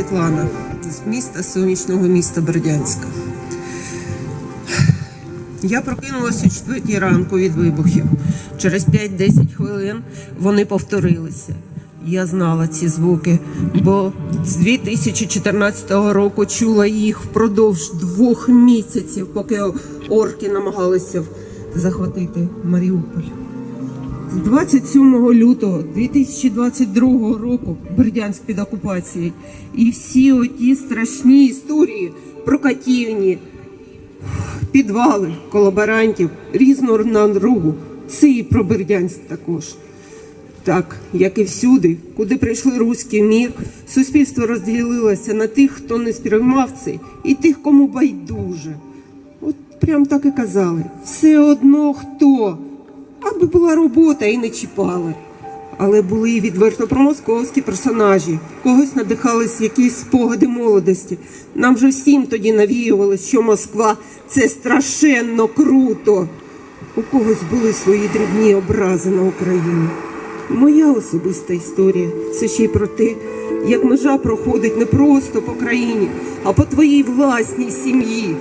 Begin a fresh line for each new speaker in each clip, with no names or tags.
Світлана з міста сонячного міста Бердянська. Я прокинулася о четвертій ранку від вибухів. Через 5-10 хвилин вони повторилися. Я знала ці звуки, бо з 2014 року чула їх впродовж двох місяців, поки орки намагалися захватити Маріуполь. З 27 лютого 2022 року Бердянськ під окупацією. І всі оті страшні історії про катівні, підвали колаборантів різного наругу. Це і про Бердянськ також. Так, як і всюди, куди прийшли руський мір, суспільство розділилося на тих, хто не сприймав це, і тих, кому байдуже. От прям так і казали. Все одно хто, аби була робота і не чіпали. Але були і відверто промосковські персонажі, когось надихались якісь спогади молодості. Нам же всім тоді навіювали, що Москва це страшенно круто. У когось були свої дрібні образи на Україну. Моя особиста історія це ще й про те, як межа проходить не просто по країні, а по твоїй власній сім'ї.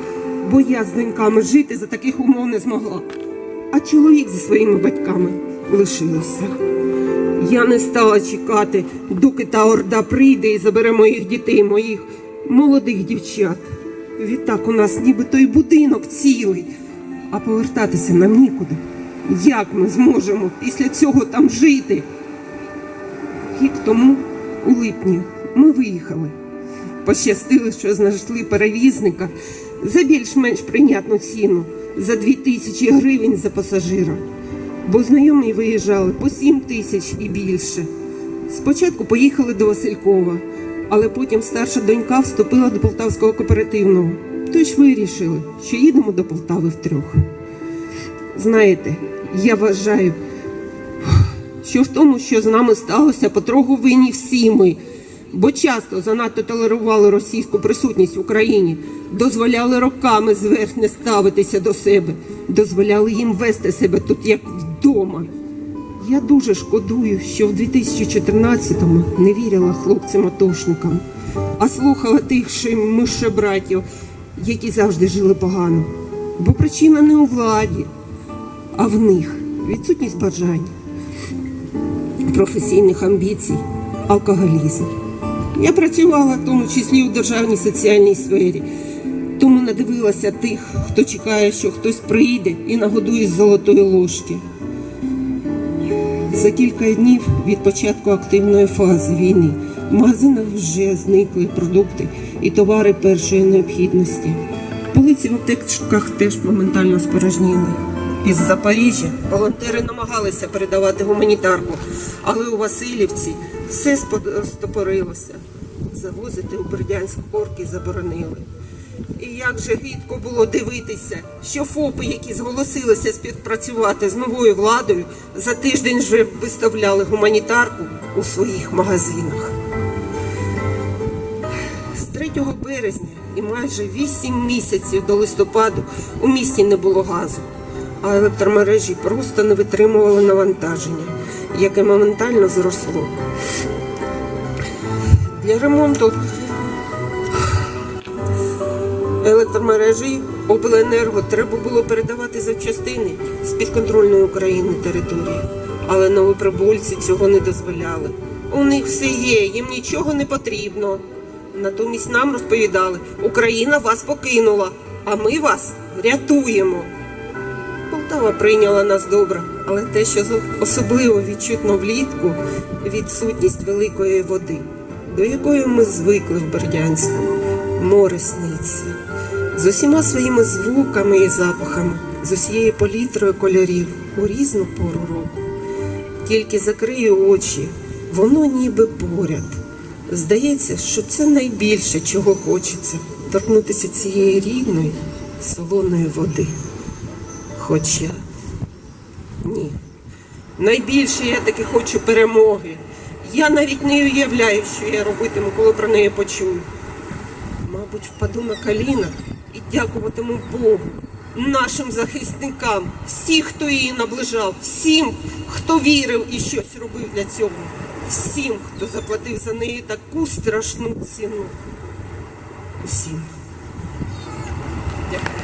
Бо я з доньками жити за таких умов не змогла. А чоловік зі своїми батьками лишилися. Я не стала чекати, доки та орда прийде і забере моїх дітей, моїх молодих дівчат. Відтак у нас ніби той будинок цілий, а повертатися нам нікуди. Як ми зможемо після цього там жити? Рік тому, у липні, ми виїхали. Пощастило, що знайшли перевізника за більш-менш прийнятну ціну за 2 тисячі гривень за пасажира. Бо знайомі виїжджали по 7 тисяч і більше. Спочатку поїхали до Василькова, але потім старша донька вступила до Полтавського кооперативного. Тож вирішили, що їдемо до Полтави втрьох. Знаєте, я вважаю, що в тому, що з нами сталося, потроху винні всі ми, бо часто занадто толерували російську присутність в Україні, дозволяли роками зверхне ставитися до себе, дозволяли їм вести себе тут як вдома. Я дуже шкодую, що в 2014-му не вірила хлопцям-атошникам, а слухала тих мишебратів, які завжди жили погано. Бо причина не у владі, а в них відсутність бажань, професійних амбіцій, алкоголізм. Я працювала в тому числі у державній соціальній сфері, тому надивилася тих, хто чекає, що хтось прийде і нагодує з золотої ложки. За кілька днів від початку активної фази війни в магазинах вже зникли продукти і товари першої необхідності. Полиці в аптечках теж моментально спорожніли. Із Запоріжжя волонтери намагалися передавати гуманітарку, але у Васильівці все стопорилося. Завозити у Бердянськ орки заборонили. І як же гидко було дивитися, що ФОПи, які зголосилися співпрацювати з новою владою, за тиждень вже виставляли гуманітарку у своїх магазинах. З 3 березня і майже 8 місяців до листопаду у місті не було газу, а електромережі просто не витримували навантаження, яке моментально зросло. Для ремонту електромережі обленерго треба було передавати запчастини з підконтрольної України території. Але новоприбульці цього не дозволяли. У них все є, їм нічого не потрібно. Натомість нам розповідали, Україна вас покинула, а ми вас рятуємо. Полтава прийняла нас добре, але те, що особливо відчутно влітку, відсутність великої води, до якої ми звикли в Бердянську, море сниться, з усіма своїми звуками і запахами, з усією палітрою кольорів у різну пору року. Тільки закрию очі, воно ніби поряд. Здається, що це найбільше, чого хочеться торкнутися цієї рідної солоної води. Хоча ні. Найбільше я таки хочу перемоги. Я навіть не уявляю, що я робитиму, коли про неї почую. Мабуть, впаду на коліна і дякуватиму Богу, нашим захисникам, всіх, хто її наближав, всім, хто вірив і щось робив для цього. всім, хто заплатив за неї таку страшну ціну. Всім. Дякую.